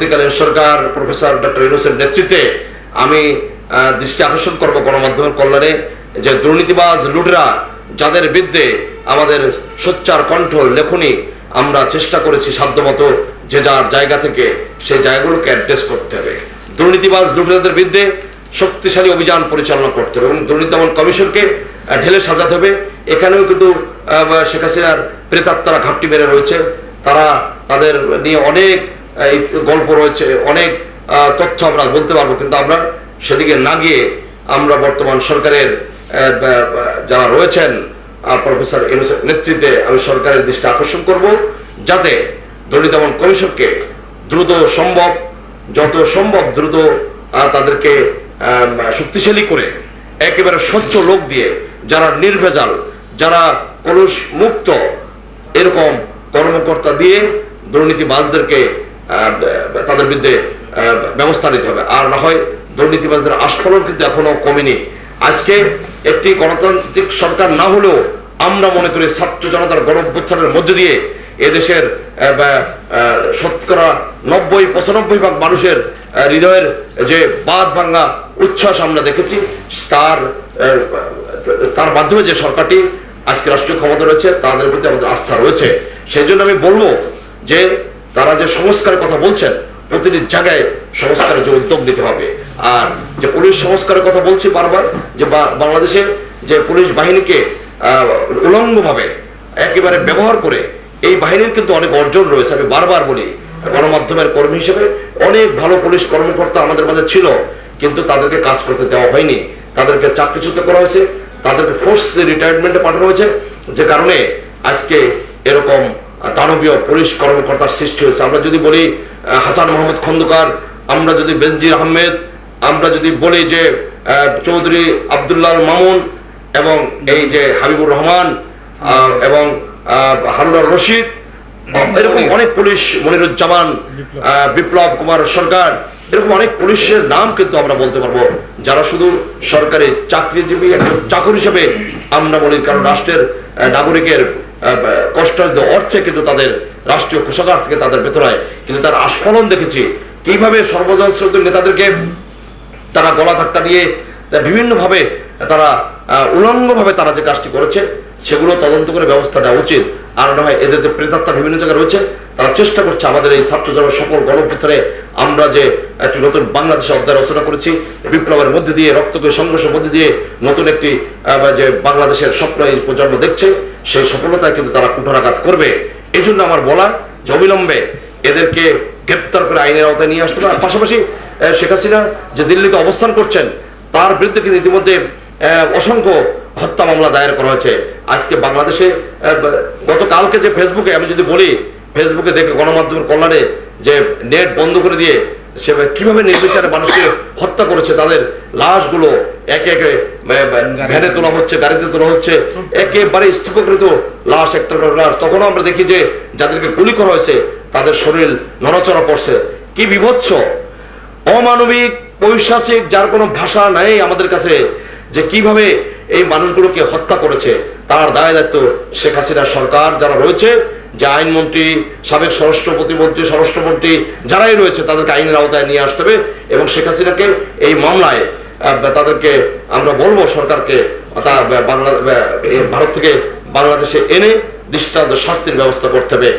অন্তর্বর্তীকালীন সরকার professor doctor ইউনুসের নেতৃত্বে আমি দৃষ্টি আকর্ষণ করব গণমাধ্যমের কল্যাণে যে দুর্নীতিবাজ লুটেরা যাদের বিরুদ্ধে আমাদের সোচ্চার কণ্ঠ লেখনী আমরা চেষ্টা করেছি সাধ্যমতো যে যার জায়গা থেকে সেই জায়গাগুলোকে অ্যাড্রেস করতে হবে। দুর্নীতিবাজ লুটেরাদের বিরুদ্ধে শক্তিশালী অভিযান পরিচালনা করতে হবে এবং দুর্নীতি দমন কমিশনকে ঢেলে সাজাতে হবে। এখানেও কিন্তু শেখ হাসিনার প্রেতাত্মারা ঘাপটি মেরে রয়েছে। তারা তাদের নিয়ে অনেক এই গল্প রয়েছে, অনেক তথ্য আমরা বলতে পারব, কিন্তু আমরা সেদিকে না গিয়ে আমরা বর্তমান সরকারের যারা রয়েছেন প্রফেসর ইউনুসের নেতৃত্বে আমি সরকারের দৃষ্টি আকর্ষণ করব, যাতে দুর্নীতি দমন কমিশনকে দ্রুত সম্ভব, যত সম্ভব দ্রুত তাদেরকে শক্তিশালী করে, একেবারে স্বচ্ছ লোক দিয়ে, যারা নির্ভেজাল, যারা কলুষ মুক্ত এরকম কর্মকর্তা দিয়ে দুর্নীতিবাজদেরকে তাদের বিরুদ্ধে ব্যবস্থা নিতে হবে। আর না হয় দুর্নীতিবাজদের আস্ফলন কিন্তু এখনও কমেনি। আজকে একটি গণতান্ত্রিক সরকার না হলেও আমরা মনে করি ছাত্র জনতার গণ অভ্যুত্থানের মধ্যে দিয়ে এদেশের শতকরা নব্বই, পঁচানব্বই ভাগ মানুষের হৃদয়ের যে বাদ ভাঙ্গা উচ্ছ্বাস আমরা দেখেছি, তার তার মাধ্যমে যে সরকারটি আজকে রাষ্ট্রীয় ক্ষমতা রয়েছে, তাদের প্রতি আমাদের আস্থা রয়েছে। সেই জন্য আমি বলব যে তারা যে সংস্কারের কথা বলছেন, প্রতিটি জায়গায় সংস্কারের যে উদ্যোগ নিতে হবে। আর যে পুলিশ সংস্কারের কথা বলছি বারবার, যে বা- বাংলাদেশে যে পুলিশ বাহিনীকে উলঙ্গভাবে একেবারে ব্যবহার করে, এই বাহিনীর কিন্তু অনেক অর্জন রয়েছে। আমি বারবার বলি, গণমাধ্যমের কর্মী হিসেবে অনেক ভালো পুলিশ কর্মকর্তা আমাদের মাঝে ছিল, কিন্তু তাদেরকে কাজ করতে দেওয়া হয়নি। তাদেরকে চাকরিচ্যুত করা হয়েছে, তাদেরকে ফোর্স রিটায়ারমেন্টে পাঠানো হয়েছে, যে কারণে আজকে এরকম দানবীয় পুলিশ কর্মকর্তার সৃষ্টি হয়েছে। আমরা যদি বলি হাসান মোহাম্মদ খন্দকার আমরা যদি বেনজির আহমেদ আমরা যদি বলি যে চৌধুরী আবদুল্লাহ মামুন এবং এই যে হাবিবুর রহমান এবং হারুনার রশিদ এরকম অনেক পুলিশ মনিরুজ্জামান বিপ্লব। কুমার সরকার এরকম অনেক পুলিশের নাম কিন্তু আমরা বলতে পারব যারা শুধু সরকারি চাকরিজীবী একজন চাকর হিসেবে আমরা বলি কারণ রাষ্ট্রের নাগরিকের কষ্টার্জিত অর্থে কিন্তু তাদের রাষ্ট্রীয় কোষাগার থেকে তাদের বেতন হয় কিন্তু তার আস্ফলন দেখেছি। কীভাবে সর্বজন নেতাদেরকে তারা গলা ধাক্কা দিয়ে বিভিন্নভাবে তারা উলঙ্গভাবে তারা যে কাজটি করেছে, সেগুলো তদন্ত করে ব্যবস্থা নেওয়া উচিত। আর না হয় এদের যে প্রেতাত্মা বিভিন্ন জায়গায় রয়েছে, তারা চেষ্টা করছে আমাদের এই ছাত্র জনের সকল গণপুত্রে আমরা যে একটি নতুন বাংলাদেশে অধ্যায় রচনা করেছি বিপ্লবের মধ্যে দিয়ে রক্তকে সংঘর্ষের মধ্যে দিয়ে নতুন একটি যে বাংলাদেশের স্বপ্ন এই প্রজন্ম দেখছে। সেই সফলতায় কিন্তু তারা কুঠারাঘাত করবে। এই জন্য আমার বলা যে অবিলম্বে এদেরকে গ্রেপ্তার করে আইনের আওতায় নিয়ে আসতে আর পাশাপাশি শেখ হাসিনা যে দিল্লিতে অবস্থান করছেন, তার বিরুদ্ধে কিন্তু ইতিমধ্যে অসংখ্য হত্যা মামলা দায়ের করা হয়েছে। আজকে বাংলাদেশে গতকালকে যে ফেসবুকে, আমি যদি বলি, ফেসবুকে দেখে গণমাধ্যমের কল্যাণে যে নেট বন্ধ করে দিয়ে সে কীভাবে নির্বিচারে মানুষকে হত্যা করেছে? তাদের লাশগুলো একে একে ভ্যানে তোলা হচ্ছে, গাড়িতে তোলা হচ্ছে, একেবারে লাশ, একটা লাশ। তখনও আমরা দেখি যে যাদেরকে গুলি করা হয়েছে, তাদের শরীর নড়াচড়া পড়ছে কি বিভৎস! অমানবিক, পৈশাচিক, যার কোনো ভাষা নাই আমাদের কাছে, যে কীভাবে এই মানুষগুলোকে হত্যা করেছে, তার দায় দায়িত্ব শেখ হাসিনার সরকার যারা রয়েছে যে আইনমন্ত্রী, সাবেক স্বরাষ্ট্র প্রতিমন্ত্রী স্বরাষ্ট্রমন্ত্রী যারাই রয়েছে তাদেরকে আইনের আওতায় নিয়ে আসতে হবে এবং শেখ হাসিনাকে এই মামলায় তাদেরকে আমরা বলব সরকারকে ভারত থেকে বাংলাদেশে এনে দৃষ্টান্ত শাস্তির ব্যবস্থা করতে হবে।